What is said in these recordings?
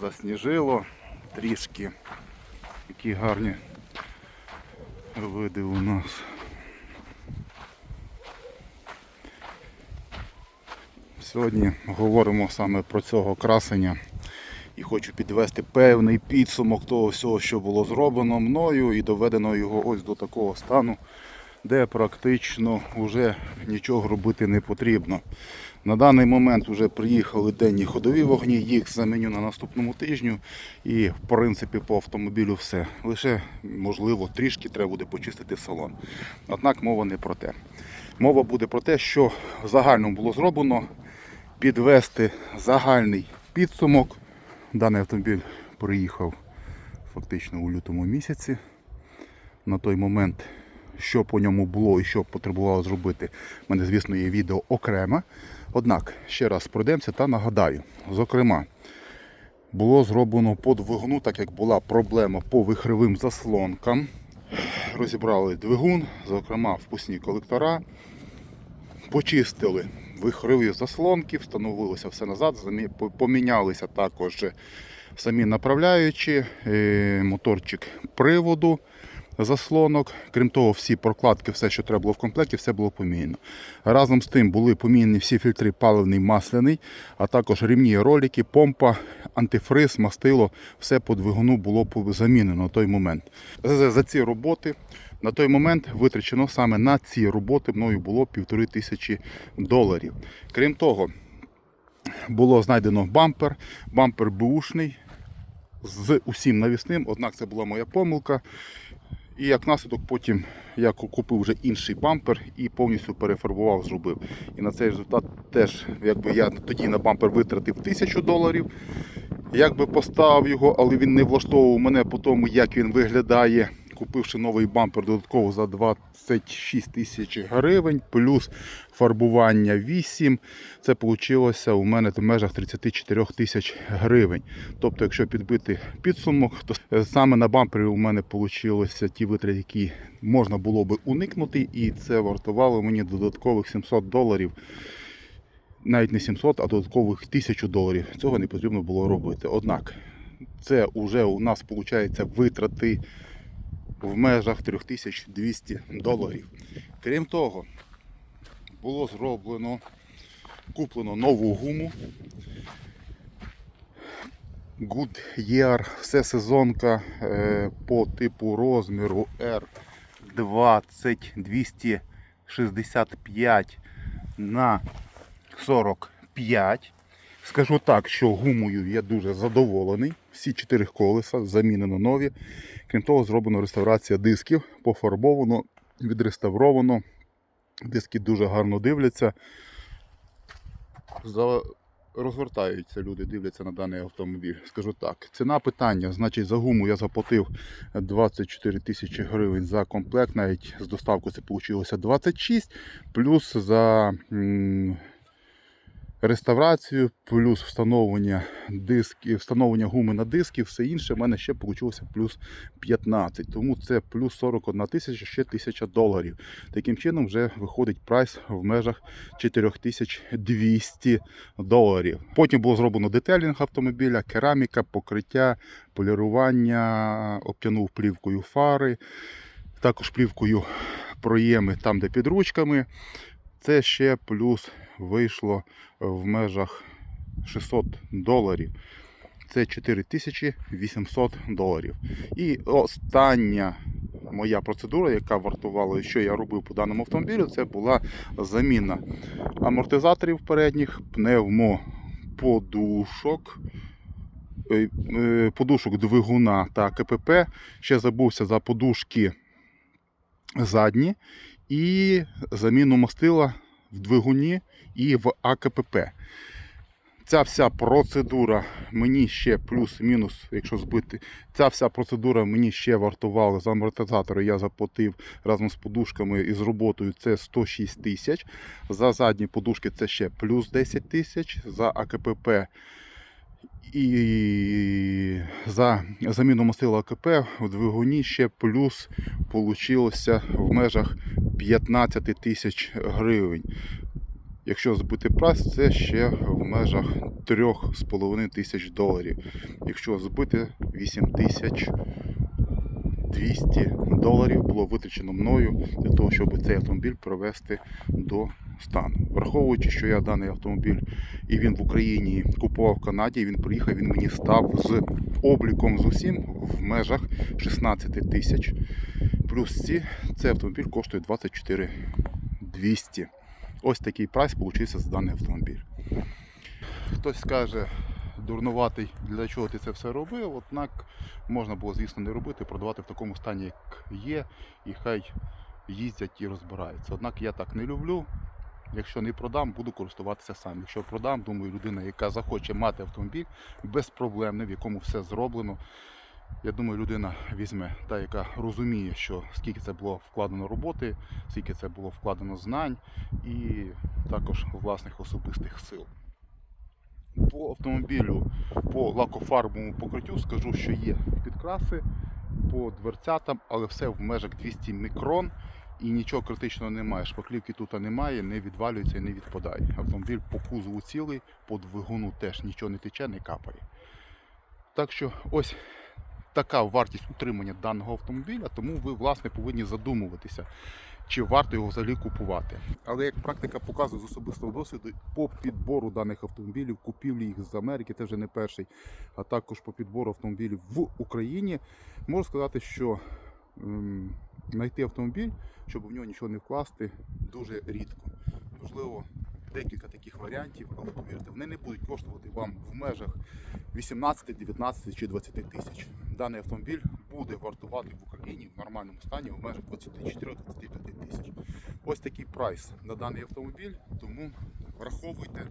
засніжило трішки. Які гарні види у нас. Сьогодні говоримо саме про цього красення і хочу підвести певний підсумок того всього, що було зроблено мною і доведено його ось до такого стану, де практично вже нічого робити не потрібно. На даний момент вже приїхали денні ходові вогні, їх заменю на наступному тижню і в принципі по автомобілю все. Лише можливо трішки треба буде почистити салон. Однак мова не про те. Мова буде про те, що в загальному було зроблено, підвести загальний підсумок. Даний автомобіль приїхав фактично у лютому місяці. На той момент, що по ньому було і що потребувало зробити, в мене, звісно, є відео окремо. Однак, ще раз пройдемося та нагадаю, зокрема, було зроблено по двигуну, так як була проблема по вихровим заслонкам. Розібрали двигун, зокрема впускні колектора, почистили вихрові заслонки, встановилося все назад, помінялися також самі направляючі, е, моторчик приводу заслонок. Крім того, всі прокладки, все, що треба було в комплекті, все було поміняно. Разом з тим були поміняні всі фільтри паливний, масляний, а також рівні ролики, помпа, антифриз, мастило, все по двигуну було замінено на той момент. За, ці роботи на той момент витрачено саме на ці роботи мною було півтори тисячі доларів. Крім того, було знайдено бампер, бампер бушний з усім навісним, однак це була моя помилка. І як наслідок потім я купив вже інший бампер і повністю перефарбував, зробив. І на цей результат теж, якби я тоді на бампер витратив тисячу доларів. Якби поставив його, але він не влаштовував мене по тому, як він виглядає. Купивши новий бампер додатково за 26 тисяч гривень, плюс фарбування 8, це вийшло у мене в межах 34 тисяч гривень. Тобто, якщо підбити підсумок, то саме на бампері у мене вийшло ті витрати, які можна було би уникнути, і це вартувало мені додаткових 700 доларів. Навіть не 700, а додаткових 1000 доларів. Цього не потрібно було робити. Однак, це вже у нас виходить витрати в межах 3200 доларів. Крім того, було зроблено, куплено нову гуму. Goodyear, все сезонка е, по типу розміру R20 265 на 45. Скажу так, що гумою я дуже задоволений. Всі чотири колеса замінено нові. Крім того, зроблено реставрація дисків, пофарбовано, відреставровано. Диски дуже гарно дивляться. За... Розвертаються люди, дивляться на даний автомобіль. Скажу так. Ціна питання. Значить, за гуму я заплатив 24 тисячі гривень за комплект. Навіть з доставкою це вийшло 26. Плюс за реставрацію, плюс встановлення дисків, встановлення гуми на диски, все інше в мене ще вийшло плюс 15. Тому це плюс 41 тисяча, ще 1000 доларів. Таким чином вже виходить прайс в межах 4200 доларів. Потім було зроблено детелінг автомобіля, кераміка, покриття, полірування, обтянув плівкою фари, також плівкою проєми там, де під ручками. Це ще плюс вийшло в межах 600 доларів. Це 4800 доларів. І остання моя процедура, яка вартувала, що я робив по даному автомобілю, це була заміна амортизаторів передніх, пневмоподушок, е, е, подушок двигуна та КПП. Ще забувся за подушки задні і заміну мастила в двигуні і в АКПП. Ця вся процедура мені ще плюс-мінус, якщо збити, ця вся процедура мені ще вартувала за амортизатори. Я заплатив разом з подушками і з роботою це 106 тисяч. За задні подушки це ще плюс 10 тисяч. За АКПП і за заміну мастила АКП в двигуні ще плюс получилося в межах 15 тисяч гривень. Якщо збити прас, це ще в межах 3,5 тисяч доларів. Якщо збити 8 тисяч 200 доларів було витрачено мною для того, щоб цей автомобіль привести до стану. Враховуючи, що я даний автомобіль і він в Україні купував в Канаді, він приїхав, він мені став з обліком з усім в межах 16 тисяч. Плюс ці цей автомобіль коштує 24 200. Ось такий прайс получився за даний автомобіль. Хтось скаже, дурнуватий, для чого ти це все робив, однак можна було, звісно, не робити, продавати в такому стані, як є, і хай їздять і розбираються. Однак я так не люблю. Якщо не продам, буду користуватися сам. Якщо продам, думаю, людина, яка захоче мати автомобіль безпроблемний, в якому все зроблено. Я думаю, людина візьме та, яка розуміє, що скільки це було вкладено роботи, скільки це було вкладено знань і також власних особистих сил. По автомобілю, по лакофарбовому покриттю скажу, що є підкраси по дверцятам, але все в межах 200 мікрон і нічого критичного немає. Шпаклівки тут немає, не відвалюється і не відпадає. Автомобіль по кузову цілий, по двигуну теж нічого не тече, не капає. Так що ось така вартість утримання даного автомобіля, тому ви власне повинні задумуватися, чи варто його взагалі купувати. Але як практика показує з особистого досвіду, по підбору даних автомобілів, купівлі їх з Америки, це вже не перший, а також по підбору автомобілів в Україні, можу сказати, що ем, знайти автомобіль, щоб в нього нічого не вкласти, дуже рідко. Можливо, декілька таких варіантів, але повірте, вони не будуть коштувати вам в межах 18, 19 чи 20 тисяч. Даний автомобіль буде вартувати в Україні в нормальному стані в межах 24-25 тисяч. Ось такий прайс на даний автомобіль, тому враховуйте.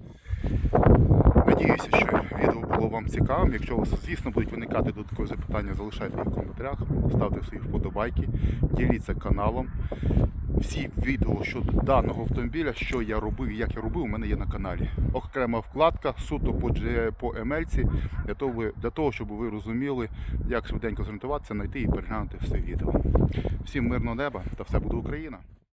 Надіюся, що відео було вам цікавим. Якщо у вас, звісно, будуть виникати додаткові запитання, залишайте їх в коментарях, ставте свої вподобайки, діліться каналом. Всі відео щодо даного автомобіля, що я робив і як я робив, у мене є на каналі. Окрема вкладка суто по, по ML, для того, для того, щоб ви розуміли, як швиденько зорієнтуватися, знайти і переглянути все відео. Всім мирного неба та все буде Україна!